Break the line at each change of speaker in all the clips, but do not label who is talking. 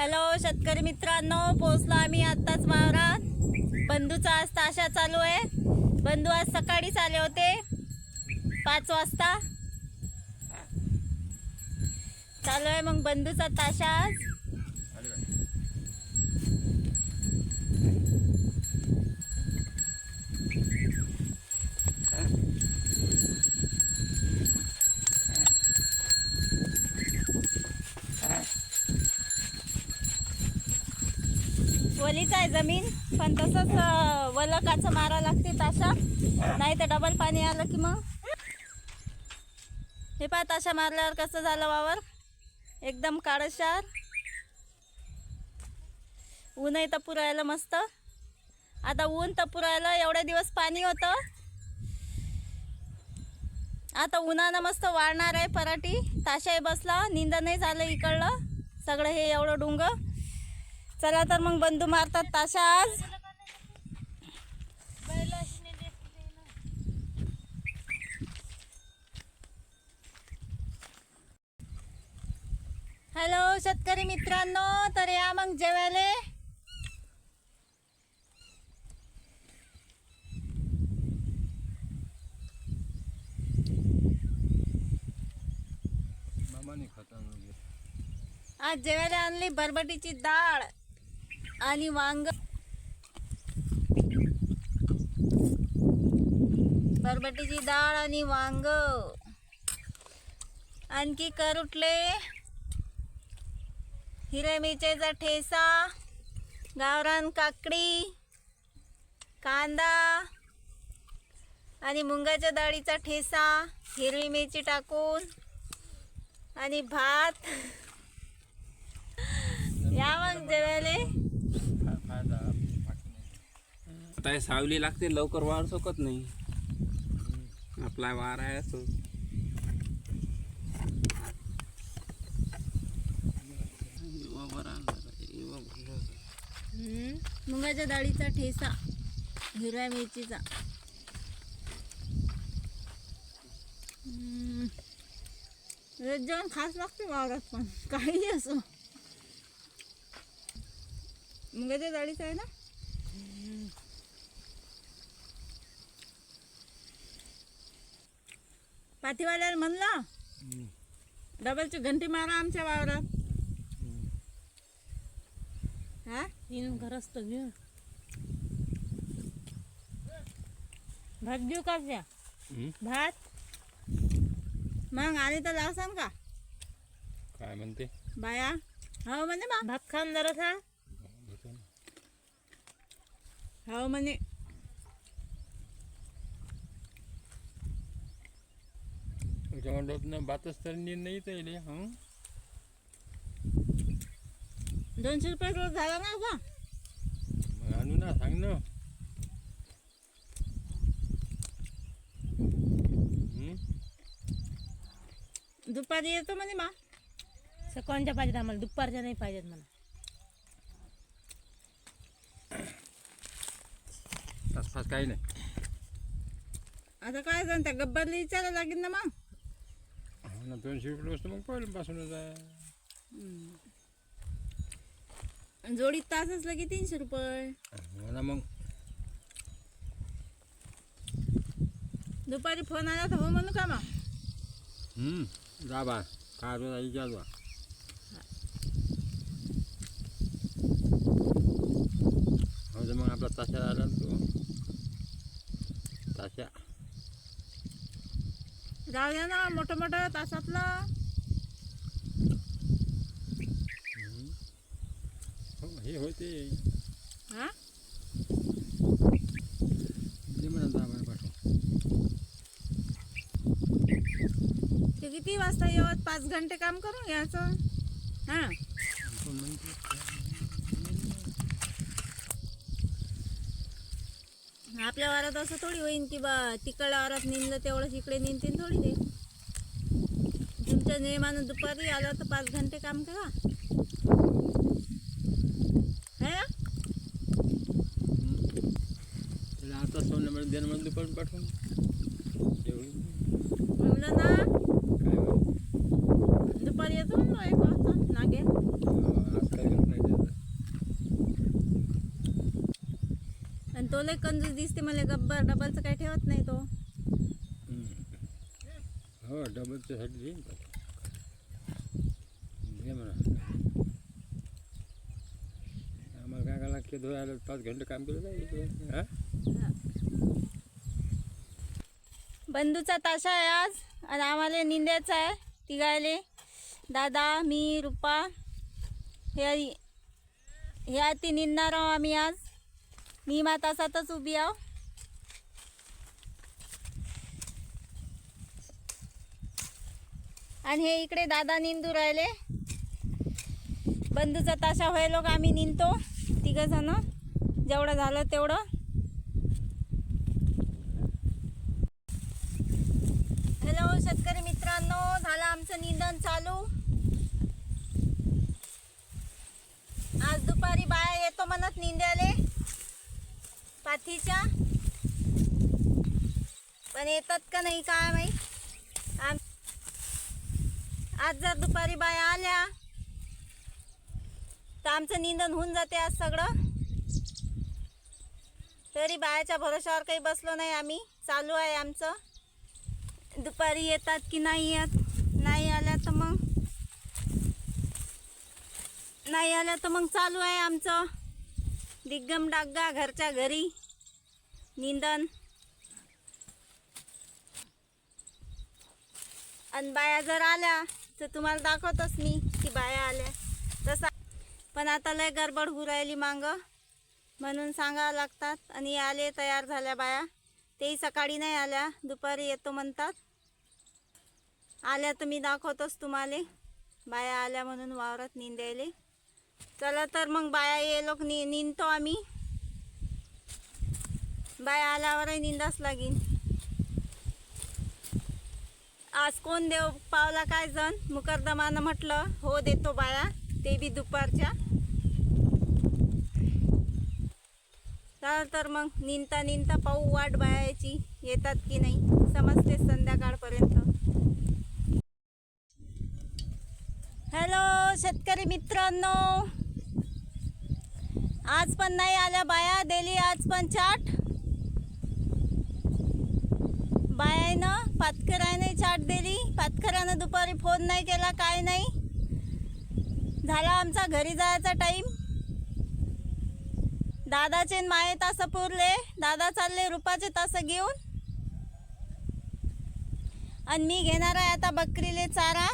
Hello शेतकरी मित्रांनो पोचलो आम्ही आत्ताच वावरात. बंधूचा आज ताशा चालू आहे. बंधू आज सकाळीच आले होते. पाच वाजता. चालू आहे मग बंधूचा ताशा आज वलीच आहे जमीन पण तसंच वलकाचं मारा लागते ताशा. नाही तर डबल पाणी आलं की मग. हे पहा ताशा मारल्यावर कसं झालं वावर? एकदम काळशार ऊनही तर पुरायला मस्त. आता ऊन तर पुरायला एवढे दिवस पाणी होतं. आता उन्हानं मस्त वाढणार आहे पराठी. ताशाही बसला निंद नाही झालं इकडलं. सगळं हे एवढं डोंगर. चला तर मग बंधू मारतात ताशा आज हॅलो शेतकरी मित्रांनो तर या मग जेवायले. आज जेवायला आणली बरबटीची डाळ. आणि वांग. बरबटीची डाळ आणि वांग. आणखी करुटले. हिरव्या मिरच्याचा ठेसा गावरान काकडी कांदा आणि मुंगाच्या डाळीचा ठेसा हिरवी मिरची टाकून आणि भात. या मग जेवायले.
आता सावली लागते लवकर वाढ सोकत नाही. आपला वार आहे असो.
मुगाच्या डाळीचा ठेसा हिरव्या मिरचीचा. रोज जेवण खास लागते वावरात पण काही असो. मुगाच्या डाळीचा आहे ना? पाठीवाल्याला म्हणला. डबलची घंटी मारा आमच्या वावरात. हा?
येऊन घरच तर घेऊ भात देऊ का
हम्म.
भात? मग आले तर लावसान का?
काय म्हणते?
बाया? हो म्हणे
भात खाऊन जरासा
ना.
हो म्हणे.
तुझ्या म्हणत ना बातच तर येत येईल हं?
दोनशे रुपये रोज झाला ना का
मग आणू ना सांग ना. हम्म?
दुपारी येतो म्हणे बा
सकाळच्या पाहिजेत आम्हाला? दुपारच्या नाही पाहिजेत मला
आसपास काही नाही.
आता काय जाण त्या गब्बरला विचारायला लागेल ना मग.
हो ना दोनशे रुपये वस्तू मग पहिल्यापासूनच आहे
आणि जोडीत तास असलं की तीनशे रुपये
ना मग
दुपारी फोन आला तर हो म्हणू का मग
हम्म. जा बा काय आई जा बा हो तर मग आपला ताशा आला ना तो ताशा
जाऊ द्या ना मोठं मोठं तासातलं
हो हे होते.
हा?
पाठव.
ते किती वाजता येवत? पाच घंटे काम करून घ्यायचं हा
कोण म्हणते
आपल्या वारात असं थोडी होईन की बा तिकडल्या वारात निंदलं तेवढंच इकडे निंदतीन थोडी ते. तुमच्या नियमानं दुपारी आलं तर पाच घंटे काम करा. है? ना
आता सोनं पण पाठवून. एवढी.
म्हणलं ना
काय
दुपारी येतो ना एक वाजता नागे
आज काय करत नाही
तो लय कंजूस दिसते मला गब्बर डबलचं काही ठेवत नाही तो.
हो डबलच्या साठी देईन का दे म्हणा. आम्हाला काय करायला की धुवायला पाच घंटे काम केलं जाईल हा?
बंधूचा ताशा आहे आज आणि आम्हाला निंद्याचा आहे तिघायले. दादा मी रुपा हे ह्या ती निंदणार आहो आम्ही आज. मी मा तासातच उभी आहो. आणि हे इकडे दादा निंदू राहिले. बंधूचा ताशा व्हायलो का आम्ही निंदतो तिघं जण जेवढं झालं तेवढं. हॅलो शेतकरी मित्रांनो झालं आमचं निंदन चालू. आज दुपारी बाया येतो म्हणत निंद्याला. पाथीच्या पण येतात का नाही काय माहीत? आम आज जर दुपारी बाया आल्या तर आमचं निंदन होऊन जाते आज सगळं. तरी बायाच्या भरोशावर काही बसलो नाही आम्ही. चालू आहे आमचं. दुपारी येतात की नाही येत? नाही आल्या तर मग नाही आल्या तर मग चालू आहे आमचं. दिग्गम डाग्गा घरच्या घरी. निंदन. आणि बाया जर आल्या तर तुम्हाला दाखवतच मी की बाया आल्या. तसा. पण आता लय गडबड होऊ राहिली मांग. म्हणून सांगावं लागतात आणि आले तयार झाल्या बाया. तेही सकाळी नाही आल्या दुपारी येतो म्हणतात. आल्या तर मी दाखवतोच तुम्हाला. बाया आल्या म्हणून वावरात निंदायले. चला तर मग बाया ये लोक नि निंदतो आम्ही. बाया आल्यावरही निंदाच लागीन. आज कोण देव पावला काय जण? मुकरदमानं म्हटलं हो देतो बाया ते बी दुपारच्या. चला तर मग निंता निंता पाहू वाट बायाची येतात की नाही? समजते संध्याकाळपर्यंत हॅलो शेतकरी मित्रांनो आज पण नाही आल्या बाया दिली आज पण चाट. बायानं पातकऱ्याने चाट दिली. पातकऱ्यानं दुपारी फोन नाही केला काय नाही. झाला आमचा घरी जायचा टाईम दादाचे माये तास पुरले. दादा चालले रुपाचे तास घेऊन. आणि मी घेणार आहे आता बकरीले चारा.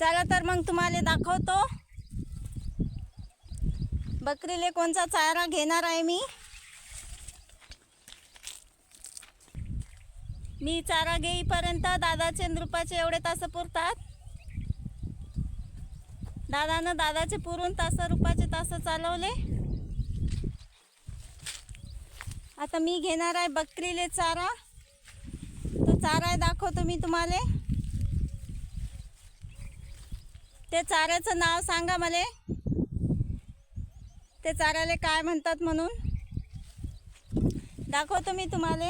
चला तर मग तुम्हाला दाखवतो. बकरीले कोणचा चारा घेणार आहे मी? मी चारा घेईपर्यंत दादाचे न रुपाचे एवढे तास पुरतात. दादानं दादाचे पुरून तास रुपाचे तास चालवले. आता मी घेणार आहे बकरीले चारा. तो चारा दाखवतो मी तुम्हाला. ते चाऱ्याचं नाव सांगा मला. ते चाऱ्याला काय म्हणतात म्हणून? दाखवतो मी तुम्हाला.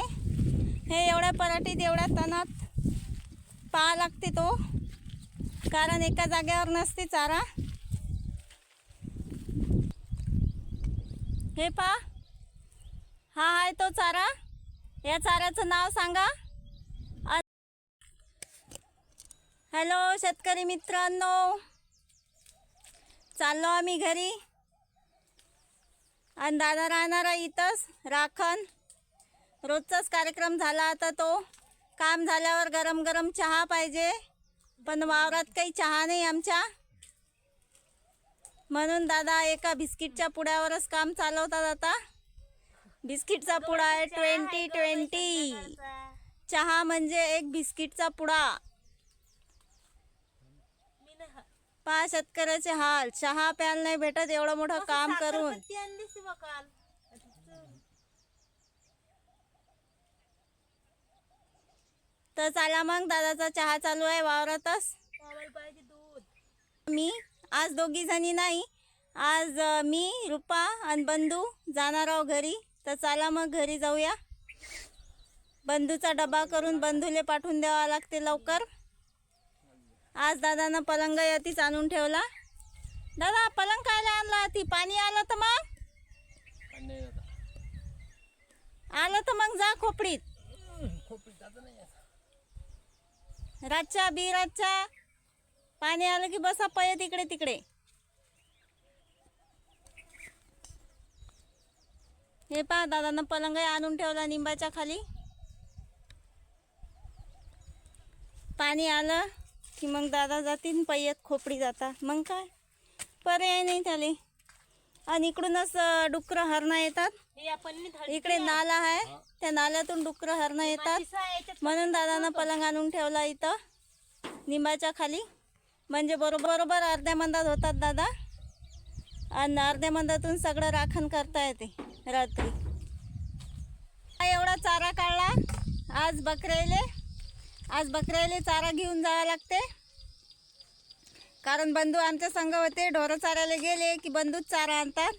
हे एवढ्या पराठीत एवढ्या तणात पाहा लागते तो. कारण एका जागेवर नसते चारा. हे पा. हा आहे तो चारा. या चाऱ्याचं नाव सांगा. हॅलो शेतकरी मित्रांनो. चाललो आम्ही घरी. आणि दादा राहणार आहे इथंच राखण. रोजचाच कार्यक्रम झाला आता तो. काम झाल्यावर गरम गरम चहा पाहिजे पण वावरात काही चहा नाही आमच्या. म्हणून दादा एका बिस्किटच्या पुड्यावरच काम चालवतात आता. बिस्किटचा पुडा आहे ट्वेंटी ट्वेंटी चहा म्हणजे एक बिस्किटचा पुडा. पहा शेतकऱ्याचे हाल. चहा प्यायला नाही भेटत एवढं मोठं काम करून. तर चला मग दादाचा चहा चालू आहे वावरातच. मी आज दोघी जणी नाही. आज मी रुपा आणि बंधू जाणार आहो घरी. तर चला मग घरी जाऊया. बंधूचा डबा करून बंधूले पाठवून द्यावा लागते लवकर. आज दादानं पलंग यतीच आणून ठेवला. दादा पलंग कायला आणला? ती पाणी आलं तर मग? आलं तर मग जा खोपडीत. रातच्या बिरातच्या. पाणी आलं की बसा पय तिकडे तिकडे. हे पहा दादानं पलंग आणून ठेवला निंबाच्या खाली. पाणी आलं. की मग दादा जातील पैयत खोपडी जातात. मग काय? पर्याय नाही त्याले. आणि इकडूनच डुकरं हरणं येतात. इकडे नाला आहे. त्या नाल्यातून डुकरं हरणं येतात. म्हणून दादानं पलंग आणून ठेवला इथं निंबाच्या खाली. म्हणजे बरोबर बरोबर अर्ध्या मंदात होतात दादा. आणि अर्ध्या मंदातून सगळं राखण करता येते रात्री. हा एवढा चारा काढला. आज बकऱ्याले आज बकऱ्याला चारा घेऊन जावं लागते. कारण बंधू आमच्या संघ होते ढोरं चारायला गेले की बंधूच चारा आणतात.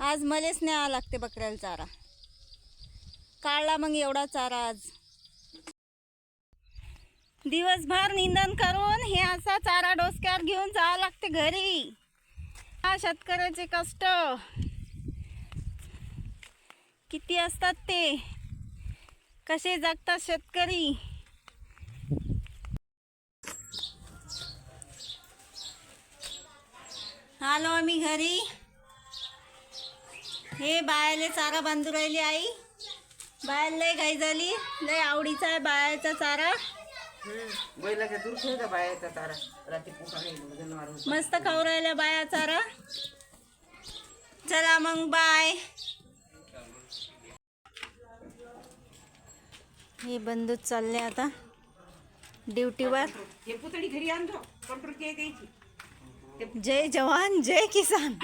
आज मलेच न्यावं लागते बकऱ्याला चारा. काढला मग एवढा चारा आज. दिवसभर निंदन करून हे असा चारा डोसक्यावर घेऊन जावं लागते घरी. हा शेतकऱ्याचे कष्ट. किती असतात ते? कसे जगतात शेतकरी? आलो आम्ही घरी. हे बायाले चारा बांधू राहिली आई. बायाला लय घाई झाली. लय आवडीचा आहे बायाचा चारा.
बैलाच्या दूर ठेवता बायाचा तारा रात्री पोटाने जनावर
मस्त खाऊ राहिल्या बाया चारा. चला मग बाय. हे बंधूच चालले आता. ड्युटीवर.
हे पुतळी घरी आणतो. द्यायची
जय जवान जय किसान.